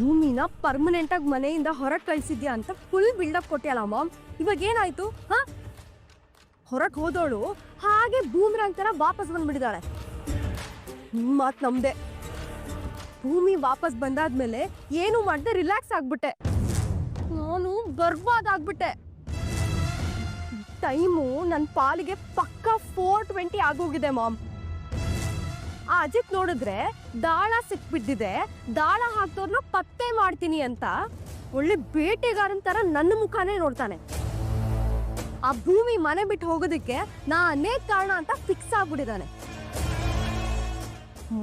ಭೂಮಿನ ಪರ್ಮನೆಂಟ್ ಆಗಿ ಮನೆಯಿಂದ ಹೊರಗೆ ಕಳ್ಸಿದ್ಯಾ ಅಂತ ಫುಲ್ ಬಿಲ್ಡಪ್ ಕೊಟ್ಟಿಯಲ್ಲ ಮಾಮ್. ಇವಾಗ ಏನಾಯ್ತು? ಹಾ? ಹೊರಗೆ ಹೋದೋಳು ಹಾಗೆ ಬೂಮ್ರಾಂಗ್ ತರ ವಾಪಸ್ ಬಂದ್ಬಿಟ್ಟಿದ್ದಾಳೆ ನಿಮ್ ಮಾತ್ ನಮ್ದೆ. ಭೂಮಿ ವಾಪಸ್ ಬಂದಾದ್ಮೇಲೆ ಏನು ಮಾಡದೆ ರಿಲ್ಯಾಕ್ಸ್ ಆಗ್ಬಿಟ್ಟೆ. ನಾನು ಬರ್ಬಾದಾಗ್ಬಿಟ್ಟೆ ಟೈಮು ನನ್ನ ಪಾಲಿಗೆ ಪಕ್ಕ ಫೋರ್ ಟ್ವೆಂಟಿ ಆಗೋಗಿದೆ ಮಾಮ್. ಆ ಅಜಿತ್ ನೋಡಿದ್ರೆ ದಾಳ ಸಿಕ್ಬಿದ್ದಿದೆ. ದಾಳ ಹಾಕ್ದವ್ರನ್ನ ಪತ್ತೆ ಮಾಡ್ತೀನಿ ಅಂತ. ಒಳ್ಳೆ ಬೇಟೆಗಾರನ್ ತರ ನನ್ನ ಮುಖಾನೇ ನೋಡ್ತಾನೆ. ಆ ಭೂಮಿ ಮನೆ ಬಿಟ್ಟು ಹೋಗೋದಕ್ಕೆ ನಾ ಅನೇಕ ಕಾರಣ ಅಂತ ಫಿಕ್ಸ್ ಆಗ್ಬಿಟ್ಟಿದ್ದಾನೆ.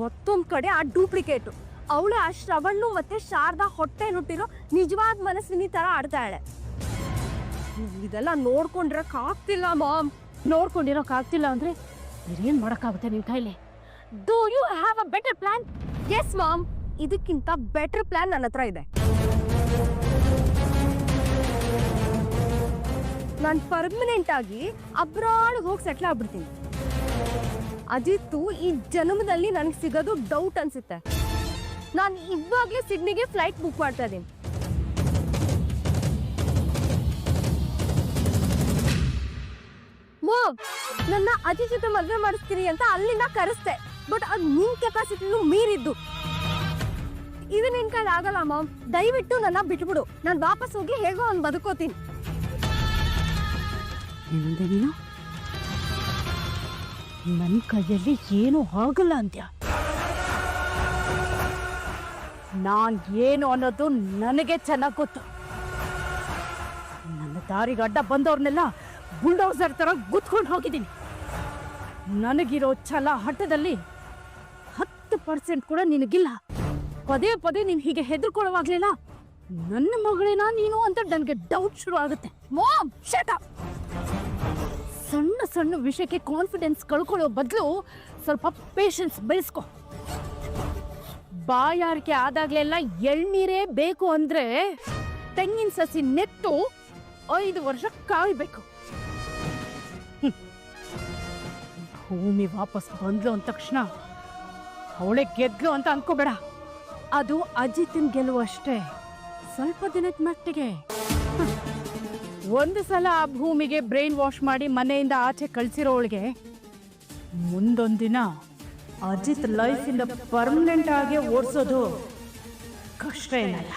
ಮತ್ತೊಂದ್ ಕಡೆ ಆ ಡೂಪ್ಲಿಕೇಟು ಅವಳು ಆ ಶ್ರವಣ್ಣು ಮತ್ತೆ ಶಾರದಾ ಹೊಟ್ಟೆ ನುಟ್ಟಿರೋ ನಿಜವಾದ ಮನಸ್ಸಿನಿ ತರ ಆಡ್ತಾಳೆ ಇದೆಲ್ಲ ನೋಡ್ಕೊಂಡಿರಕ್ ಆಗ್ತಿಲ್ಲ ಮಾಮ್. ನೋಡ್ಕೊಂಡಿರೋಕ್ ಆಗ್ತಿಲ್ಲ ಅಂದ್ರೆ ಏನ್ ಮಾಡಕ್ಕಾಗುತ್ತೆ ನಿನ್ ಕೈಲಿ? Do you have a better plan yes mom ಇದಕ್ಕಿಂತ ಬೆಟರ್ ಪ್ಲಾನ್ ನನ್ನ ಹತ್ರ ಇದೆ. ನಾನು ಪರ್ಮನೆಂಟ್ ಆಗಿ ಅಬ್ರಾಡ್ ಹೋಗಿ ಸೆಟ್ಲ್ ಆಗ್ಬಿಡ್ತೀನಿ. ಅದಿತ್ತು ಈ ಜನ್ಮದಲ್ಲಿ ನನಗೆ ಸಿಗೋದು ಡೌಟ್ ಅನ್ಸುತ್ತೆ. ನಾನು ಇವಾಗಲೇ ಸಿಡ್ನಿಗೆ ಫ್ಲೈಟ್ ಬುಕ್ ಮಾಡ್ತಾ ಇದ್ದೀನಿ. ಮಾಮ್ ನನ್ನ ಅಜ್ಜಿ ಜೊತೆ ಮದುವೆ ಮಾಡಿಸ್ತೀನಿ ಅಂತ ಅಲ್ಲಿಂದ ಕರೆಸ್ತೆ ಬಟ್ ಅದು ನಿನ್ ಕೆಪಾಸಿಟಿನೂ ಮೀರಿದ್ದು. ಇದು ನಿನ್ ಕೈಲಿ ಆಗಲ್ಲ ಮಾಮ್ ದಯವಿಟ್ಟು ನನ್ನ ಬಿಟ್ಬಿಡು. ನಾನು ವಾಪಸ್ ಹೋಗಿ ಹೇಗೋ ಅವ್ನ್ ಬದುಕೋತೀನಿ. ನನ್? ನೀನು ನನ್ನ ಕೈಯಲ್ಲಿ ಏನೂ ಆಗಲ್ಲ ಅಂತ್ಯ ನಾನ್ ಏನು ಅನ್ನೋದು ನನಗೆ ಚೆನ್ನಾಗಿ ಗೊತ್ತು. ನನ್ನ ದಾರಿಗೆ ಅಡ್ಡ ಬಂದವ್ರನ್ನೆಲ್ಲ ಬುಲ್ಡೋಸರ್ ತರ ಗುತ್ಕೊಂಡು ಹೋಗಿದ್ದೀನಿ. ನನಗಿರೋ ಛಲ ಹಠದಲ್ಲಿ ಹತ್ತು ಪರ್ಸೆಂಟ್ ಕೂಡ ನಿನಗಿಲ್ಲ. ಪದೇ ಪದೇ ನೀನು ಹೀಗೆ ಹೆದರ್ಕೊಳ್ಳೋವಾಗ್ಲಿಲ್ಲ. ನನ್ನ ಮಗಳೇನ ನೀನು ಅಂತ ನನಗೆ ಡೌಟ್ ಶುರು ಆಗುತ್ತೆ. ಶಟ್ ಸಣ್ಣ ಸಣ್ಣ ವಿಷಯಕ್ಕೆ ಕಾನ್ಫಿಡೆನ್ಸ್ ಕಳ್ಕೊಳ್ಳೋ ಬದಲು ಸ್ವಲ್ಪ ಪೇಷನ್ಸ್ ಬೆಳೆಸ್ಕೊ. ಬಾಯಾರಿಕೆ ಆದಾಗ್ಲೆಲ್ಲ ಎಳ್ನೀರೇ ಬೇಕು ಅಂದ್ರೆ ತೆಂಗಿನ ಸಸಿ ನೆಟ್ಟು ಐದು ವರ್ಷ ಕಾಯ್ಬೇಕು. ಭೂಮಿ ವಾಪಸ್ ಬಂದ್ಲು ಅಂದ ತಕ್ಷಣ ಅವಳೆ ಗೆದ್ಲು ಅಂತ ಅನ್ಕೋಬೇಡ. ಅದು ಅಜಿತಿನ್ ಗೆಲುವು ಅಷ್ಟೇ ಸ್ವಲ್ಪ ದಿನದ ಮಟ್ಟಿಗೆ. ಒಂದು ಸಲ ಆ ಭೂಮಿಗೆ ಬ್ರೈನ್ ವಾಶ್ ಮಾಡಿ ಮನೆಯಿಂದ ಆಚೆ ಕಳ್ಸಿರೋವಳಿಗೆ ಮುಂದೊಂದಿನ ಅಜಿತ್ ಲೈಫಿಂದ ಪರ್ಮನೆಂಟ್ ಆಗಿ ಓಡಿಸೋದು ಕಷ್ಟ ಏನಲ್ಲ